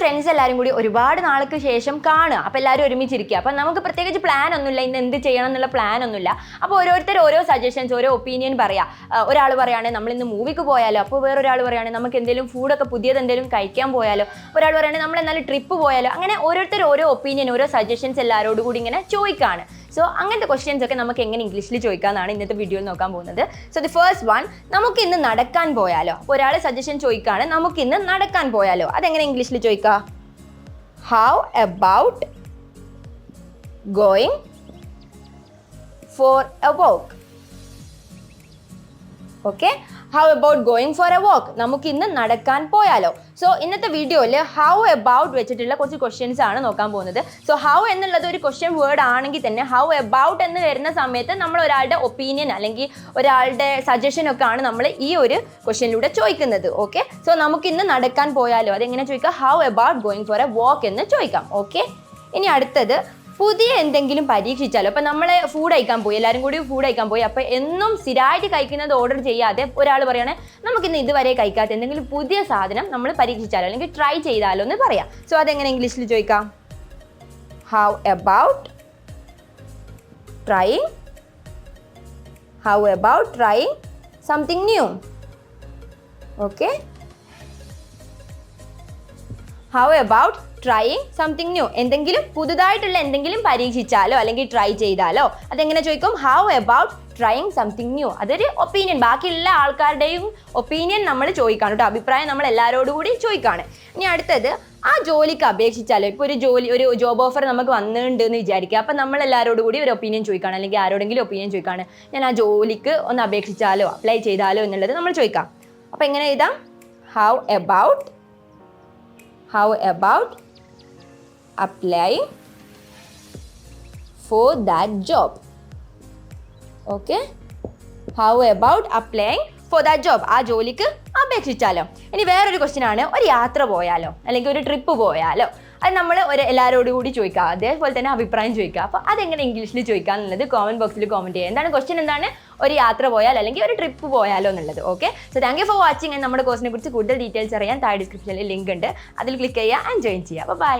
Friends എല്ലാവരും കൂടി ഒരുപാട് നാൾക്ക് ശേഷം കാണുക. അപ്പോൾ എല്ലാവരും ഒരുമിച്ചിരിക്കുക. അപ്പം നമുക്ക് പ്രത്യേകിച്ച് പ്ലാൻ ഒന്നുമില്ല. ഇന്ന് എന്ത് ചെയ്യണം എന്നുള്ള പ്ലാൻ ഒന്നുമില്ല. അപ്പോൾ ഓരോരുത്തർ ഓരോ സജഷൻസ് ഓരോ ഒപ്പീനിയൻ പറയാം. ഒരാൾ പറയുകയാണെങ്കിൽ നമ്മൾ ഇന്ന് മൂവിക്ക് പോയാലോ? അപ്പോൾ വേറൊരാൾ പറയുകയാണെങ്കിൽ നമുക്ക് എന്തെങ്കിലും ഫുഡൊക്കെ പുതിയത് എന്തെങ്കിലും കഴിക്കാൻ പോയാലോ? ഒരാൾ പറയുകയാണെങ്കിൽ നമ്മൾ എന്നാലും ട്രിപ്പ് പോയാലോ? അങ്ങനെ ഓരോരുത്തർ ഓരോ ഒപ്പീനിയൻ ഓരോ സജഷൻസ് എല്ലാവരോടും കൂടി ഇങ്ങനെ ചോദിക്കുകയാണ് സോ അങ്ങനത്തെ ക്വസ്റ്റ്യൻസ് ഒക്കെ നമുക്ക് എങ്ങനെ ഇംഗ്ലീഷിൽ ചോദിക്കാമെന്നാണ് ഇന്നത്തെ വീഡിയോയിൽ നോക്കാൻ പോകുന്നത്. സോ ദി ഫസ്റ്റ് വൺ നമുക്ക് ഇന്ന് നടക്കാൻ പോയാലോ? ഒരാൾ സജഷൻ ചോദിക്കുകയാണ് നമുക്ക് ഇന്ന് നടക്കാൻ പോയാലോ? അതെങ്ങനെ ഇംഗ്ലീഷിൽ ചോദിക്കുക how about going for a walk okay how about going for a walk നമുക്ക് ഇന്ന് നടക്കാൻ പോയാലോ? സോ ഇന്നത്തെ വീഡിയോയിൽ ഹൗ അബൌട്ട് വെച്ചിട്ടുള്ള കുറച്ച് ക്വസ്റ്റ്യൻസ് ആണ് നോക്കാൻ പോകുന്നത്. സോ ഹൗ എന്നുള്ളത് ഒരു ക്വസ്റ്റ്യൻ വേർഡ് ആണെങ്കിൽ തന്നെ ഹൗ അബൌട്ട് എന്ന് വരുന്ന സമയത്ത് നമ്മൾ ഒരാളുടെ ഒപ്പീനിയൻ അല്ലെങ്കിൽ ഒരാളുടെ സജഷൻ ഒക്കെ ആണ് നമ്മൾ ഈ ഒരു ക്വസ്റ്റ്യനിലൂടെ ചോദിക്കുന്നത്. ഓക്കെ സോ നമുക്ക് ഇന്ന് നടക്കാൻ പോയാലോ? അതെങ്ങനെ ചോദിക്കാം how about going for a walk എന്ന് ചോദിക്കാം. ഓക്കെ ഇനി അടുത്തത് പുതിയ എന്തെങ്കിലും പരീക്ഷിച്ചാലോ? അപ്പം നമ്മൾ ഫുഡ് കഴിക്കാൻ പോയി എല്ലാവരും കൂടി ഫുഡ് കഴിക്കാൻ പോയി അപ്പോൾ എന്നും സ്ഥിരമായിട്ട് കഴിക്കുന്നത് ഓർഡർ ചെയ്യാതെ ഒരാൾ പറയണേ നമുക്കിന്ന് ഇതുവരെ കഴിക്കാത്ത എന്തെങ്കിലും പുതിയ സാധനം നമ്മൾ പരീക്ഷിച്ചാലോ? അല്ലെങ്കിൽ ട്രൈ ചെയ്താലോ എന്ന് പറയാം. സോ അതെങ്ങനെ ഇംഗ്ലീഷിൽ ചോദിക്കാം? How about try how about try something new okay how about trying something new എന്തെങ്കിലും പുതുതായിട്ടുള്ള എന്തെങ്കിലും പരീക്ഷിച്ചാലോ അല്ലെങ്കിൽ ട്രൈ ചെയ്താലോ? അതെങ്ങനെ ചോദിക്കും? How about trying something new അതൊരു ഒപ്പീനിയൻ ബാക്കിയുള്ള ആൾക്കാരുടെയും ഒപ്പീനിയൻ നമ്മൾ ചോദിക്കാണ് കേട്ടോ. അഭിപ്രായം നമ്മൾ എല്ലാവരോടും കൂടി ചോദിക്കാണ്. ഇനി അടുത്തത് ആ ജോലിക്ക് അപേക്ഷിച്ചാലോ? ഇപ്പോൾ ഒരു ജോലി ഒരു ജോബ് ഓഫർ നമുക്ക് വന്നിട്ടുണ്ട് എന്ന് വിചാരിക്കുക. അപ്പം നമ്മൾ എല്ലാവരോടും കൂടി ഒരു ഒപ്പീനിയൻ ചോദിക്കുകയാണ് അല്ലെങ്കിൽ ആരോടെങ്കിലും ഒപ്പീനിയൻ ചോദിക്കുകയാണ് ഞാൻ ആ ജോലിക്ക് ഒന്ന് അപേക്ഷിച്ചാലോ അപ്ലൈ ചെയ്താലോ എന്നുള്ളത് നമ്മൾ ചോദിക്കാം. അപ്പോൾ എങ്ങനെ എഴുതാം? How about how about applying for that job okay how about applying for that job ആ ജോലിക്ക് അപേക്ഷിച്ചാലോ ഇനി വേറൊരു ക്വസ്റ്റ്യൻ ആണ് ഒരു യാത്ര പോയാലോ അല്ലെങ്കിൽ ഒരു ട്രിപ്പ് പോയാലോ അത് നമ്മൾ ഒരു എല്ലാവരോടും കൂടി ചോദിക്കുക. അതേപോലെ തന്നെ അഭിപ്രായം ചോദിക്കുക. അപ്പോൾ അതെങ്ങനെ ഇംഗ്ലീഷിൽ ചോദിക്കുക എന്നുള്ളത് കോമന്റ് ബോക്സിൽ കോമന്റ് ചെയ്യുക. എന്താണ് ക്വസ്റ്റ്യൻ എന്താണ് ഒരു യാത്ര പോയാൽ അല്ലെങ്കിൽ ഒരു ട്രിപ്പ് പോയാലോ എന്നുള്ളത്. Okay so thank you for watching നമ്മുടെ കോഴ്സിനെ കുറിച്ച് കൂടുതൽ ഡീറ്റെയിൽസ് അറിയാൻ താഴെ ഡിസ്ക്രിപ്ഷനിൽ ലിങ്ക് ഉണ്ട്. അതിൽ ക്ലിക്ക് ചെയ്യുക ആൻഡ് ജോയിൻ ചെയ്യുക. അപ്പോൾ ബൈ